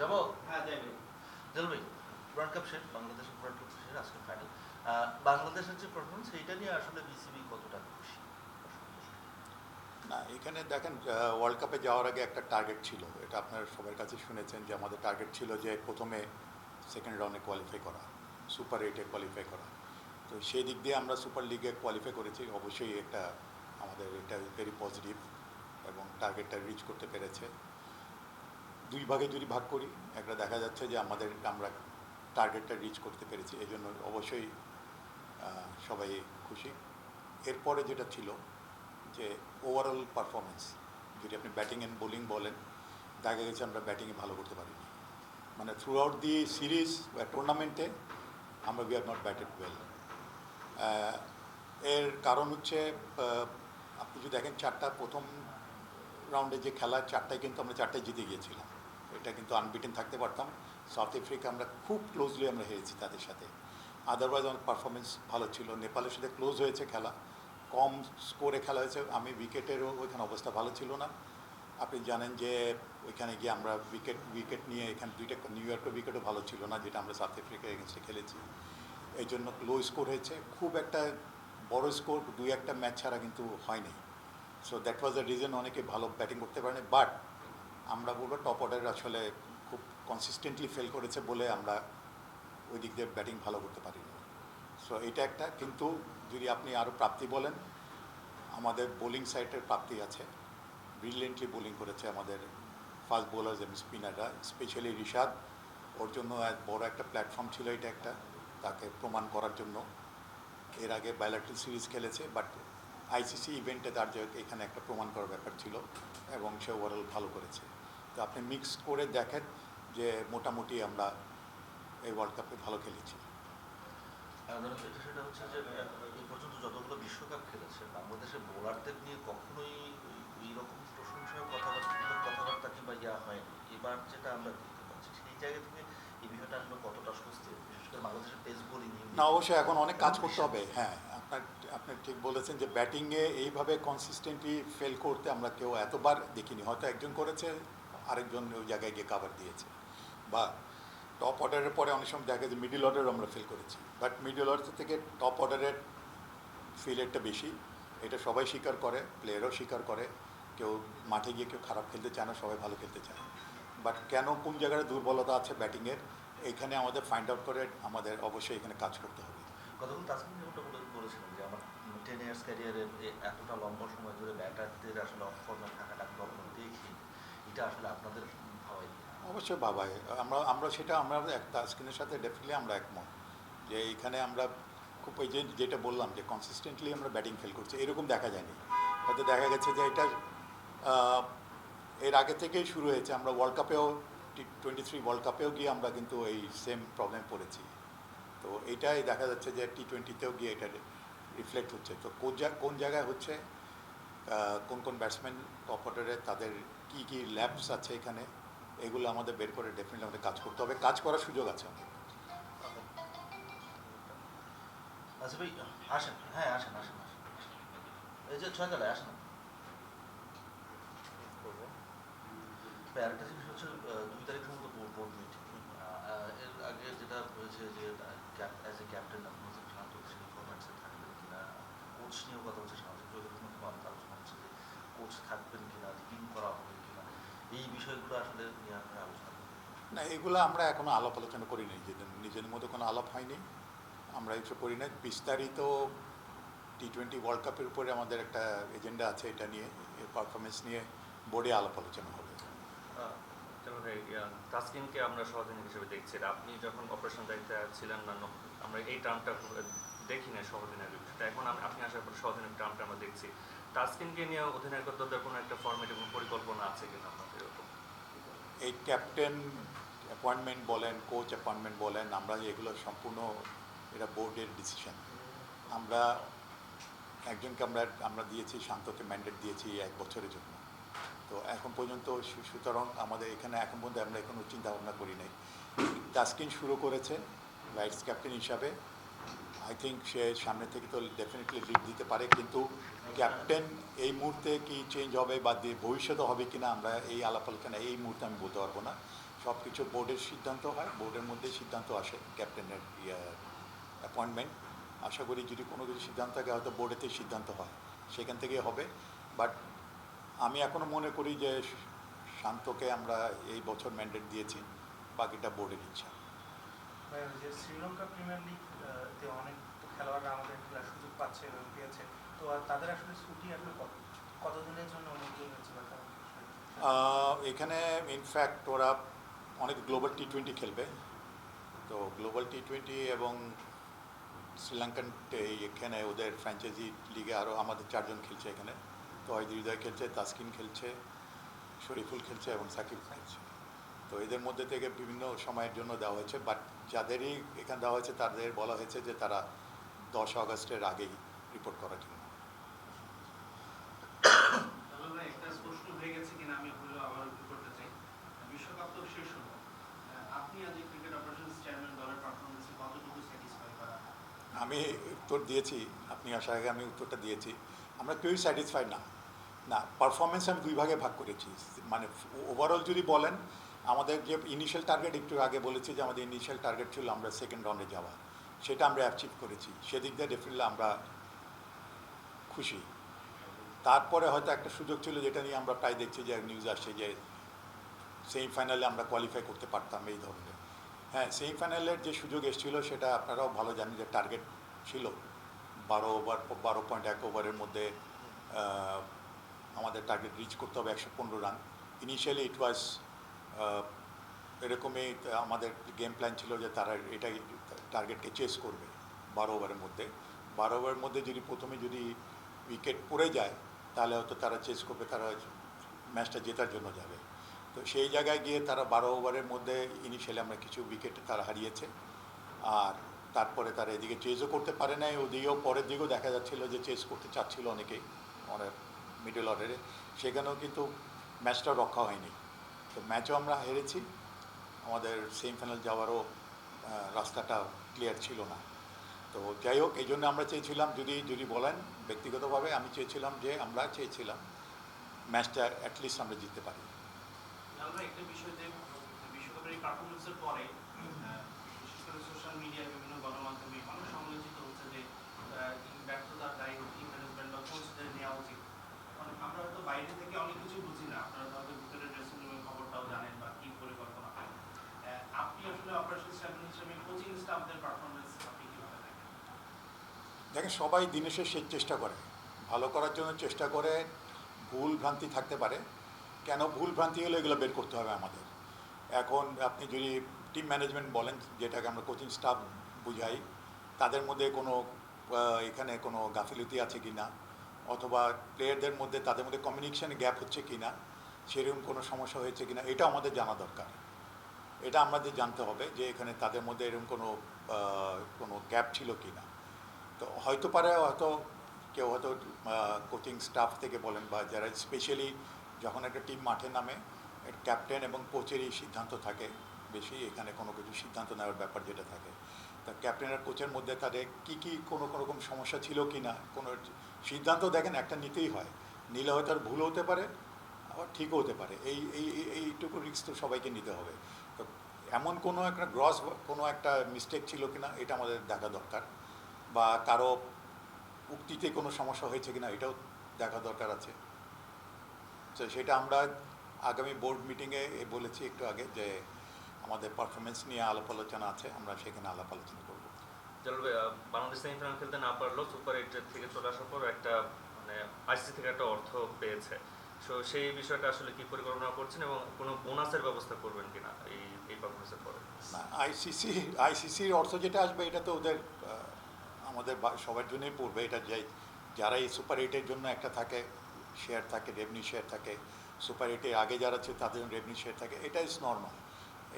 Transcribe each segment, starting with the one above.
যাব? হ্যাঁ যাবে ওয়ার্ল্ড কাপ শেষ বাংলাদেশের ওয়ার্ল্ড কাপ শেষ আজকে ফাইনাল বাংলাদেশের যে পারফরমেন্স সেইটা নিয়ে আসলে বিসিবি কতটা খুশি? না এখানে দেখেন ওয়ার্ল্ড কাপে যাওয়ার আগে একটা টার্গেট ছিল। এটা আপনারা সবার কাছে শুনেছেন যে আমাদের টার্গেট ছিল যে প্রথমে সেকেন্ড রাউন্ডে কোয়ালিফাই করা সুপার এইটে কোয়ালিফাই করা। তো সেই দিক দিয়ে আমরা সুপার লিগে কোয়ালিফাই করেছি। অবশ্যই একটা আমাদের এটা ভেরি পজিটিভ এবং টার্গেটটা রিচ করতে পেরেছে। দুই ভাগে যদি ভাগ করি, একটা দেখা যাচ্ছে যে আমাদের আমরা টার্গেটটা রিচ করতে পেরেছি, এই জন্য অবশ্যই সবাই খুশি। এরপরে যেটা ছিল যে ওভারঅল পারফরমেন্স যদি আপনি ব্যাটিং অ্যান্ড বোলিং বলেন, দেখা গেছে আমরা ব্যাটিংয়ে ভালো করতে পারিনি। মানে থ্রু আউট দি সিরিজ বা টুর্নামেন্টে আমরা we are not batted well এর কারণ হচ্ছে আপনি যদি দেখেন চারটা প্রথম রাউন্ডে যে খেলা, চারটায় কিন্তু আমরা চারটায় জিতে গিয়েছিলাম। এটা কিন্তু আনবিটেন থাকতে পারতাম। সাউথ আফ্রিকা আমরা খুব ক্লোজলি আমরা হেরেছি তাদের সাথে। আদারওয়াইজ আমার পারফরমেন্স ভালো ছিল। নেপালের সাথে ক্লোজ হয়েছে খেলা। কম স্কোরে খেলা হয়েছে। আমি উইকেটেরও ওইখানে অবস্থা ভালো ছিল না। আপনি জানেন যে ওইখানে গিয়ে আমরা উইকেট উইকেট নিয়ে এখানে দুইটা নিউ ইয়র্কের উইকেটও ভালো ছিল না, যেটা আমরা সাউথ আফ্রিকা এগেনস্টে খেলেছি। এই জন্য লো স্কোর হয়েছে। খুব একটা বড় স্কোর দুই একটা ম্যাচ ছাড়া কিন্তু হয়নি। So that was the reason অনেকে ভালো ব্যাটিং করতে পারেনি। বাট আমরা বলব টপ অর্ডার আসলে খুব কনসিস্টেন্টলি ফেল করেছে বলে আমরা ওই দিক দিয়ে ব্যাটিং ভালো করতে পারিনি। সো এটা একটা, কিন্তু যদি আপনি আরও প্রাপ্তি বলেন, আমাদের বোলিং সাইটের প্রাপ্তি আছে। ব্রিলিয়েন্টলি বোলিং করেছে আমাদের ফাস্ট বোলার্স এবং স্পিনাররা স্পেশালি রিশাদ। ওর জন্য এক বড় একটা প্ল্যাটফর্ম ছিল এটা একটা, তাকে প্রমাণ করার জন্য। এর আগে বায়োলেট্রাল সিরিজ খেলেছে বাট আইসিসি ইভেন্টে তার এখানে একটা প্রমাণ করার ব্যাপার ছিল এবং সে ওভারঅল ভালো করেছে। তো আপনি মিক্স করে দেখেন যে মোটামুটি আমরা এই ওয়ার্ল্ড কাপে ভালো খেলেছি। সেটা হচ্ছে যে এই পর্যন্ত যতগুলো বিশ্বকাপ খেলেছে বাংলাদেশের বোলারদের নিয়ে কখনোই প্রশংসার কথাবার্তা কথাবার্তা কিংবা ইয়া হয়নি। এবার যেটা আমরা দেখতে পাচ্ছি সেই জায়গা থেকে এই বিষয়টা আসলে কতটা স্বস্তি বিশেষ করে বাংলাদেশের পেস বোলিং না অবশ্যই এখন অনেক কাজ করতে হবে। হ্যাঁ আপনার আপনি ঠিক বলেছেন যে ব্যাটিংয়ে এইভাবে কনসিস্টেন্টলি ফেল করতে আমরা কেউ এতবার দেখিনি। হয়তো একজন করেছে আরেকজন ওই জায়গায় গিয়ে কাভার দিয়েছে। বা টপ অর্ডারের পরে অনেক সময় দেখা যায় মিডিল অর্ডারও আমরা ফিল করেছি। বাট মিডিল অর্ডার থেকে টপ অর্ডারের ফিলেরটা বেশি। এটা সবাই স্বীকার করে প্লেয়ারও স্বীকার করে। কেউ মাঠে গিয়ে কেউ খারাপ খেলতে চায় না, সবাই ভালো খেলতে চায়। বাট কেন কোন জায়গায় দুর্বলতা আছে ব্যাটিংয়ের এখানে আমাদের ফাইন্ড আউট করে আমাদের অবশ্যই এখানে কাজ করতে হবে। বলেছিলেন যে আমার টেন ইয়ার্স ক্যারিয়ারে এতটা লম্বা সময় ধরে ব্যাটারদের আসলে অফ ফর্মে থাকাটা কখনো দেখি এটা আসলে আপনাদের ভাবাই অবশ্যই বাবাই আমরা আমরা সেটা, আমরা একটা স্ক্রিনের সাথে ডেফিনেটলি আমরা একমত যে এখানে আমরা খুব ওই যেটা বললাম যে কনসিস্টেন্টলি আমরা ব্যাটিং ফেল করছি, এরকম দেখা যায়নি। হয়তো দেখা গেছে যে এটা এর আগে থেকেই শুরু হয়েছে। আমরা ওয়ার্ল্ড কাপেও টি টোয়েন্টি থ্রি ওয়ার্ল্ড কাপেও গিয়ে আমরা কিন্তু এই সেম প্রবলেম পড়েছি। তো এটাই দেখা যাচ্ছে যে টি টোয়েন্টিতেও গিয়ে এটা রিফ্লেক্ট হচ্ছে। তো কোন কোন জায়গায় হচ্ছে কোন কোন ব্যাটসম্যান অর্ডারে তাদের কী কী ল্যাবস আছে এখানে? এগুলো আমাদের বের করে ডেফিনেটলি আমাদের কাজ করতে হবে। কাজ করার সুযোগ আছে অনেক আচ্ছা ভাই হ্যাঁ আসেন এই যে জিনিস হচ্ছে দুই তারিখ এর আগে যেটা হয়েছে যে অ্যাজ এ ক্যাপ্টেন কথা হচ্ছে সামাজিক কোচ থাকবেন কিনা টিম করা হবে কিনা এই বিষয়গুলো আসলে নিয়ে আপনারা আলোচনা না এগুলো আমরা এখনও আলাপ আলোচনা করিনি নিজেদের নিজের মধ্যে কোনো আলাপ হয়নি। আমরা এসব করি না বিস্তারিত টি টোয়েন্টি ওয়ার্ল্ড কাপের উপরে আমাদের একটা এজেন্ডা আছে এটা নিয়ে এর পারফরমেন্স নিয়ে বোর্ডে আলাপ আলোচনা হবে। তাসকিনকে আমরা সহযোগী হিসেবে দেখছি। আপনি যখন অপারেশন দায়িত্বে ছিলেন না আমরা এই টার্মটা দেখি না সহদিনের বিষয়টা এখন আপনি আসার পর সহদিনের টার্মটা আমরা দেখছি। তাসকিনকে নিয়ে অধিনায়কত্বের কোনো একটা ফর্মেট এবং পরিকল্পনা আছে কিনা আপনাদের এরকম? এই ক্যাপ্টেন অ্যাপয়েন্টমেন্ট বলেন কোচ অ্যাপয়েন্টমেন্ট বলেন, আমরা এগুলো সম্পূর্ণ এটা বোর্ডের ডিসিশন আমরা একজনকে আমরা আমরা দিয়েছি, শান্তকে ম্যান্ডেট দিয়েছি এক বছরের জন্য। তো এখন পর্যন্ত সুতরাং আমাদের এখানে এখন পর্যন্ত আমরা এখনও চিন্তা ভাবনা করি নাই। তাস্কিন শুরু করেছে ভাইস ক্যাপ্টেন হিসাবে। আই থিঙ্ক সে সামনে থেকে তো ডেফিনেটলি লিড দিতে পারে, কিন্তু ক্যাপ্টেন এই মুহূর্তে কি চেঞ্জ হবে বা ভবিষ্যতে হবে কিনা আমরা এই আলাপ আলোচনা, এই মুহূর্তে আমি বলতে পারব না। সব কিছু বোর্ডের সিদ্ধান্ত হয় বোর্ডের মধ্যে সিদ্ধান্ত আসে ক্যাপ্টেনের অ্যাপয়েন্টমেন্ট আশা করি যদি কোনো কিছু সিদ্ধান্ত থাকে, হয়তো বোর্ডেতে সিদ্ধান্ত হয়, সেখান থেকে হবে। বাট আমি এখনও মনে করি যে শান্তকে আমরা এই বছর ম্যান্ডেট দিয়েছি, বাকিটা বোর্ডের ইচ্ছা। যে শ্রীলঙ্কা প্রিমিয়ার লিগ তে অনেক খেলোয়াড়রা আমাদের খেলার সুযোগ পাচ্ছে এবং পেয়েছে তো তাদের আসলে ছুটি আসলে কত, কতদিনের জন্য অনুমোদন হয়েছে বা এখানে ইনফ্যাক্ট ওরা অনেক গ্লোবাল টি টোয়েন্টি খেলবে। তো গ্লোবাল টি টোয়েন্টি এবং শ্রীলঙ্কান এখানে ওদের ফ্র্যাঞ্চাইজি লিগে আরও আমাদের চারজন খেলছে এখানে। তো হয়তো হৃদয় খেলছে, তাসকিন খেলছে, শরীফুল খেলছে এবং সাকিব খেলছে। তো এদের মধ্যে থেকে বিভিন্ন সময়ের জন্য দেওয়া হয়েছে বাট যাদেরই এখানে দেওয়া হয়েছে তাদের বলা হয়েছে যে তারা দশ আগস্টের আগেই রিপোর্ট করার জন্য। আমি উত্তর স্যাটিসফাই দিয়েছি আপনি আসার আগে আমি উত্তরটা দিয়েছি। আমরা কেউই স্যাটিসফাইড না। না পারফরমেন্স আমি দুই ভাগে ভাগ করেছি। মানে ওভারঅল যদি বলেন আমাদের যে ইনিশিয়াল টার্গেট একটু আগে বলেছি যে আমাদের ইনিশিয়াল টার্গেট ছিল আমরা সেকেন্ড রাউন্ডে যাওয়া। সেটা আমরা অ্যাচিভ করেছি। সেদিক দিয়ে ডেফিনেটলি আমরা খুশি। তারপরে হয়তো একটা সুযোগ ছিল যেটা নিয়ে আমরা প্রায় দেখছি যে নিউজ আসছে যে সেমিফাইনালে আমরা কোয়ালিফাই করতে পারতাম এই ধরনের। হ্যাঁ সেমিফাইনালের যে সুযোগ এসেছিল সেটা আপনারাও ভালো জানেন যে টার্গেট ছিল বারো ওভার বারো পয়েন্ট এক ওভারের মধ্যে আমাদের টার্গেট রিচ করতে হবে একশো পনেরো রান ইনিশিয়ালি ইট ওয়াজ এরকমই আমাদের গেম প্ল্যান ছিল যে তারা এটাই টার্গেটকে চেস করবে বারো ওভারের মধ্যে। বারো ওভারের মধ্যে যদি প্রথমে যদি উইকেট পড়ে যায়, তাহলে হয়তো তারা চেস করবে, তারা ম্যাচটা জেতার জন্য যাবে। তো সেই জায়গায় গিয়ে তারা বারো ওভারের মধ্যে ইনিশিয়ালি আমরা কিছু উইকেট তারা হারিয়েছে। আর তারপরে তারা এদিকে চেজও করতে পারে নাই, ওদিকেও পরের দিকেও দেখা যাচ্ছিল যে চেস করতে চাচ্ছিল অনেকেই, অনেক মিডল অর্ডারে সেখানেও কিন্তু ম্যাচটা রক্ষা হয়নি। তো ম্যাচও আমরা হেরেছি। আমাদের সেমিফাইনাল যাওয়ারও রাস্তাটা ক্লিয়ার ছিল না। তো যাই হোক, এই জন্য আমরা চেয়েছিলাম যদি যদি বলেন ব্যক্তিগতভাবে আমি চেয়েছিলাম যে আমরা চেয়েছিলাম ম্যাচটা অ্যাটলিস্ট আমরা জিততে পারি। আমরা সোশ্যাল বিভিন্ন নেওয়া উচিত। আমরা হয়তো বাইরে থেকে অনেক কিছু বুঝি না। আপনারা হয়তো ভিতরে ড্রেসিং জানেন বা কি পরিকল্পনা আহ, আপনি আসলে অপারেশন হিসেবে কোচিং স্টাফদের পারফরমেন্স আপনি দেখেন? দেখেন সবাই দিনের শেষে চেষ্টা করে। ভালো করার জন্য চেষ্টা করে ভুল ভ্রান্তি থাকতে পারে। কেন ভুল ভ্রান্তি হলে এগুলো বের করতে হবে আমাদের। এখন আপনি যদি টিম ম্যানেজমেন্ট বলেন যেটাকে আমরা কোচিং স্টাফ বুঝাই তাদের মধ্যে কোনো এখানে কোনো গাফিলতি আছে কি না অথবা প্লেয়ারদের মধ্যে তাদের মধ্যে কমিউনিকেশন গ্যাপ হচ্ছে কি না সেরকম কোনো সমস্যা হয়েছে কিনা, এটা আমাদের জানা দরকার। এটা আমাদের জানতে হবে যে এখানে তাদের মধ্যে এরকম কোনো কোনো গ্যাপ ছিল কি না তো হয়তো পারে, হয়তো কেউ হয়তো কোচিং স্টাফ থেকে বলেন বা যারা স্পেশালি যখন একটা টিম মাঠে নামে, ক্যাপ্টেন এবং কোচেরই সিদ্ধান্ত থাকে, বেশি এখানে কোনো কিছু সিদ্ধান্ত নেওয়ার ব্যাপার যেটা থাকে। তা ক্যাপ্টেন আর কোচের মধ্যে তাদের কী কী কোনো কোনো রকম সমস্যা ছিল কি না কোনো সিদ্ধান্ত দেখেন একটা নিতেই হয়। নিলে হয়তো আর ভুল হতে পারে ঠিকও হতে পারে। এই এই, এই- এইটুকু রিস্ক তো সবাইকে নিতে হবে। তো এমন কোনো একটা গ্রস কোনো একটা মিস্টেক ছিল কিনা, এটা আমাদের দেখা দরকার। বা কারও উক্তিতে কোনো সমস্যা হয়েছে কিনা, এটাও দেখা দরকার আছে। তো সেটা আমরা আগামী বোর্ড মিটিংয়ে বলেছি একটু আগে যে আমাদের পারফরমেন্স নিয়ে আলাপ আলোচনা আছে, আমরা সেখানে আলাপ আলোচনা করব। বাংলাদেশ সেমিফাইনাল খেলতে না পারল সুপার এইটের থেকে চলে আসার পর একটা মানে আইসিসি থেকে একটা অর্থ পেয়েছে। সো সেই বিষয়টা আসলে কি পরিকল্পনা করছেন এবং কোনো বোনাসের ব্যবস্থা করবেন কিনা এই এই পারফরমেন্সের পরে? আইসিসি আইসিসির অর্থ যেটা আসবে, এটা তো ওদের আমাদের সবার জন্যই পড়বে। এটা যাই যারা এই সুপার এইটের জন্য একটা থাকে শেয়ার থাকে রেভিনিউ শেয়ার থাকে সুপার এইটের আগে যারা ছিল তাদের জন্য রেভিনিউ শেয়ার থাকে, এটা ইজ নর্মাল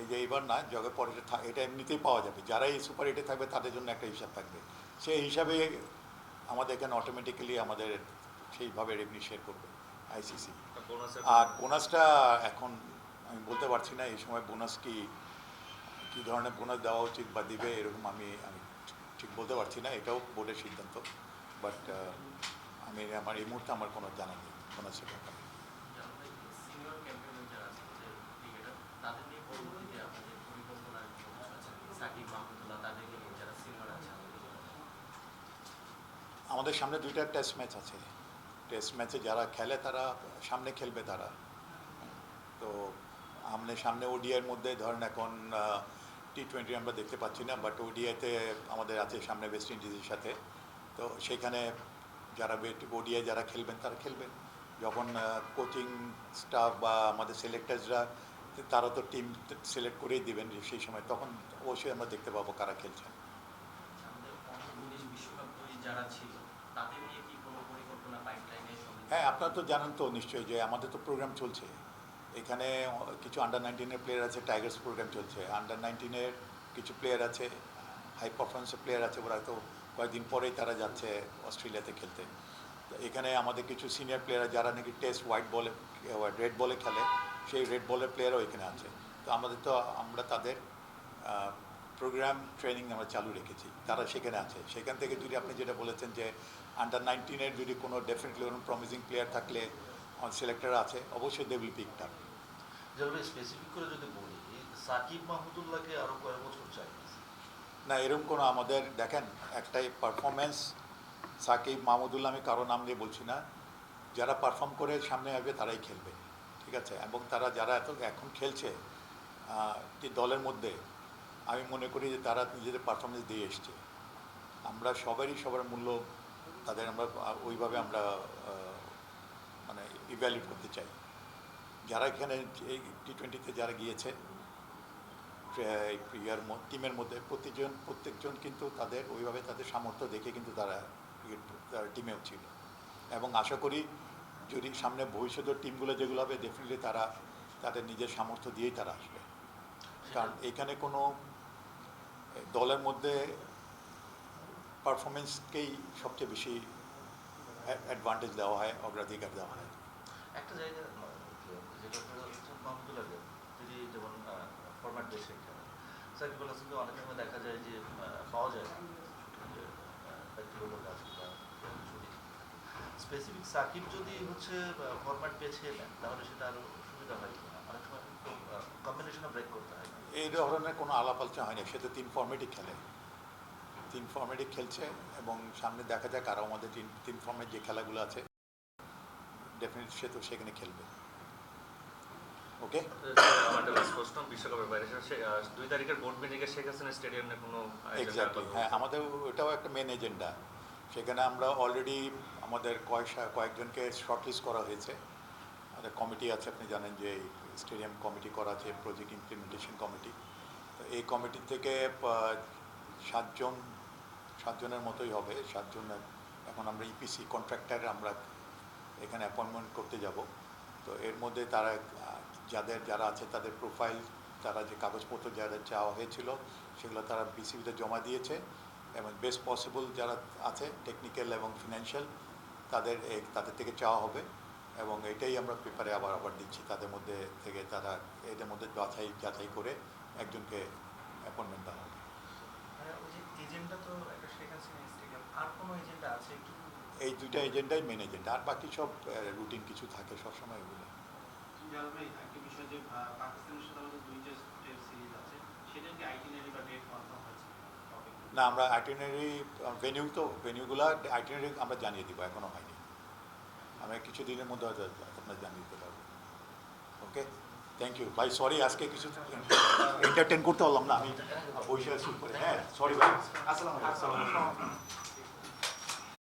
এই যে এইবার না জগে পরে এটা এমনিতেই পাওয়া যাবে। যারা এই সুপার এইটে থাকবে, তাদের জন্য একটা হিসাব থাকবে। সেই হিসাবে আমাদের এখানে অটোমেটিক্যালি আমাদের সেইভাবে রেভিনিউ শেয়ার করবে। আইসিসি আর বোনাসটা এখন আমি বলতে পারছি না এই সময় বোনাস কি কী ধরনের বোনাস দেওয়া উচিত বা দিবে এরকম আমি আমি ঠিক বলতে পারছি না এটাও বোর্ডের সিদ্ধান্ত। বাট আমি আমার এই মুহূর্তে আমার কোনো জানা নেই বোনাসের ব্যাপারে। আমাদের সামনে দুইটা টেস্ট ম্যাচ আছে। টেস্ট ম্যাচে যারা খেলে তারা সামনে খেলবে তারা। তো আমনে সামনে ওডিআইয়ের মধ্যে ধরেন এখন টি টোয়েন্টি আমরা দেখতে পাচ্ছি না বাট ওডিআইতে আমাদের আছে সামনে ওয়েস্ট ইন্ডিজের সাথে। তো সেখানে যারা ওডিআই যারা খেলবেন তারা খেলবেন। যখন কোচিং স্টাফ বা আমাদের সিলেক্টার্সরা তারা তো টিম সিলেক্ট করেই দেবেন সেই সময়। তখন অবশ্যই আমরা দেখতে পাবো কারা খেলছেন আমাদের অনূর্ধ্ব উনিশ বিশ্বকাপ তৈরি যারা ছিল তাদের নিয়ে কি কোনো পরিকল্পনা পাইপলাইনে হ্যাঁ আপনারা তো জানেন তো নিশ্চয়ই যে আমাদের তো প্রোগ্রাম চলছে। এখানে কিছু আন্ডার নাইনটিনের প্লেয়ার আছে টাইগার্স প্রোগ্রাম চলছে। আন্ডার নাইনটিনের কিছু প্লেয়ার আছে হাই পারফরমেন্সের প্লেয়ার আছে, ওরা তো কয়েকদিন পরেই তারা যাচ্ছে অস্ট্রেলিয়াতে খেলতে। এখানে আমাদের কিছু সিনিয়র প্লেয়ার যারা নাকি টেস্ট হোয়াইট বলে রেড বলে খেলে, সেই রেড বলের প্লেয়ারও এখানে আছে। তো আমাদের তো, আমরা তাদের প্রোগ্রাম ট্রেনিং আমরা চালু রেখেছি। তারা সেখানে আছে। সেখান থেকে যদি আপনি যেটা বলেছেন যে আন্ডার নাইনটিনের যদি কোনো ডেফিনেটলি কোনো প্রমিজিং প্লেয়ার থাকলে সিলেক্টর আছে অবশ্যই they will pick up specific করে যদি বলি সাকিব মাহমুদুল্লাহকে আরও কয়েক বছর চাই। না এরকম কোনো আমাদের দেখেন একটাই পারফরমেন্স সাকিব মাহমুদুল্লাহ আমি কারও নাম দিয়ে বলছি না। যারা পারফর্ম করে সামনে আসবে তারাই খেলবে। ঠিক আছে? এবং তারা যারা এত এখন খেলছে দলের মধ্যে আমি মনে করি যে তারা নিজেদের পারফরমেন্স দিয়ে এসছে। আমরা সবারই সবার মূল্য তাদের আমরা, ওইভাবে আমরা মানে ইভ্যালুয়েট করতে চাই। যারা এখানে এই টি টোয়েন্টিতে যারা গিয়েছে ইয়ার টিমের মধ্যে প্রতিজন, প্রত্যেকজন কিন্তু তাদের, ওইভাবে তাদের সামর্থ্য দেখে কিন্তু তারা টিমেও ছিল। এবং আশা করি যদি সামনে ভবিষ্যতের টিমগুলো যেগুলো হবে ডেফিনেটলি তারা তাদের নিজের সামর্থ্য দিয়েই তারা আসবে। কারণ এখানে কোনো দলের মধ্যে পারফরমেন্সকেই সবচেয়ে বেশি অ্যাডভান্টেজ দেওয়া হয়, অগ্রাধিকার দেওয়া হয়। একটা জায়গা তিনি যেমন অনেক দেখা যায় যে পাওয়া যায় স্পেসিফিক সাকিব যদি হচ্ছে ফরম্যাট বেছে তাহলে সেটা আরও সুবিধা হয়। কম্বিনেশনে ব্রেক করতে হয়। এই ধরনের কোনো আলাপ আলোচনা হয়নি সে তো তিন ফর্মেটই খেলে। তিন ফর্মেটই খেলছে এবং সামনে দেখা যাক আরও আমাদের তিন তিন ফর্মেট যে খেলাগুলো আছে ডেফিনেটলি সে তো সেখানে খেলবে। ওকে আমার একটা প্রশ্ন বিশ্বকাপের বাইরে সে দুই তারিখের বোর্ড মিটিংয়ে শেখ হাসিনা স্টেডিয়ামে কোনো এক্স্যাক্টলি হ্যাঁ? আমাদের ওটাও একটা মেন এজেন্ডা সেখানে আমরা অলরেডি আমাদের কয়েক কয়েকজনকে শর্টলিস্ট করা হয়েছে। আমাদের কমিটি আছে আপনি জানেন যে স্টেডিয়াম কমিটি করা আছে প্রজেক্ট ইমপ্লিমেন্টেশন কমিটি। এই কমিটি থেকে সাতজন, সাতজনের মতোই হবে। সাতজনের এখন আমরা ইপিসি কন্ট্রাক্টার আমরা এখানে অ্যাপয়েন্টমেন্ট করতে যাব। তো এর মধ্যে তারা, যাদের, যারা আছে, তাদের প্রোফাইল তারা যে কাগজপত্র যাদের চাওয়া হয়েছিল, সেগুলো তারা বিসিবিতে জমা দিয়েছে। এবং বেস্ট পসিবল যারা আছে টেকনিক্যাল এবং ফিনান্সিয়াল তাদের তাদের থেকে চাওয়া হবে। এবং এটাই আমরা পেপারে আবার আবার দিচ্ছি। তাদের মধ্যে থেকে তারা এদের মধ্যে যাচাই যাচাই করে একজনকে অ্যাপয়েন্টমেন্ট দেওয়া হবে। মানে ওই যে এজেন্টটা তো একটা শেখ হাসিনা স্টেডিয়াম আর কোনো এজেন্টটা আছে একটু এই দুইটা এজেন্ডাই মেন এজেন্ট আর বাকি সব রুটিন কিছু থাকে সবসময় ওগুলো জাল ভাই একটা বিষয় যে আহ, পাকিস্তানের সাথে আমাদের দুই টেস্টের সিরিজ আছে সেটার কি আইটিনারি বা ডেট কনফার্ম হয়েছে? Topic. না আমরা আইটিনারি ভেনিউ তো ভেনিউগুলো আইটিনারি আমরা জানিয়ে দিব এখনও হয়নি। আমরা কিছু দিনের মধ্যে হয়তো আপনার জানিয়ে দিতে পারব। ওকে থ্যাংক ইউ ভাই সরি আজকে কিছু এন্টারটেন করতে পারলাম না। আমি বসে আছি করে হ্যাঁ সরি ভাই। আসসালাম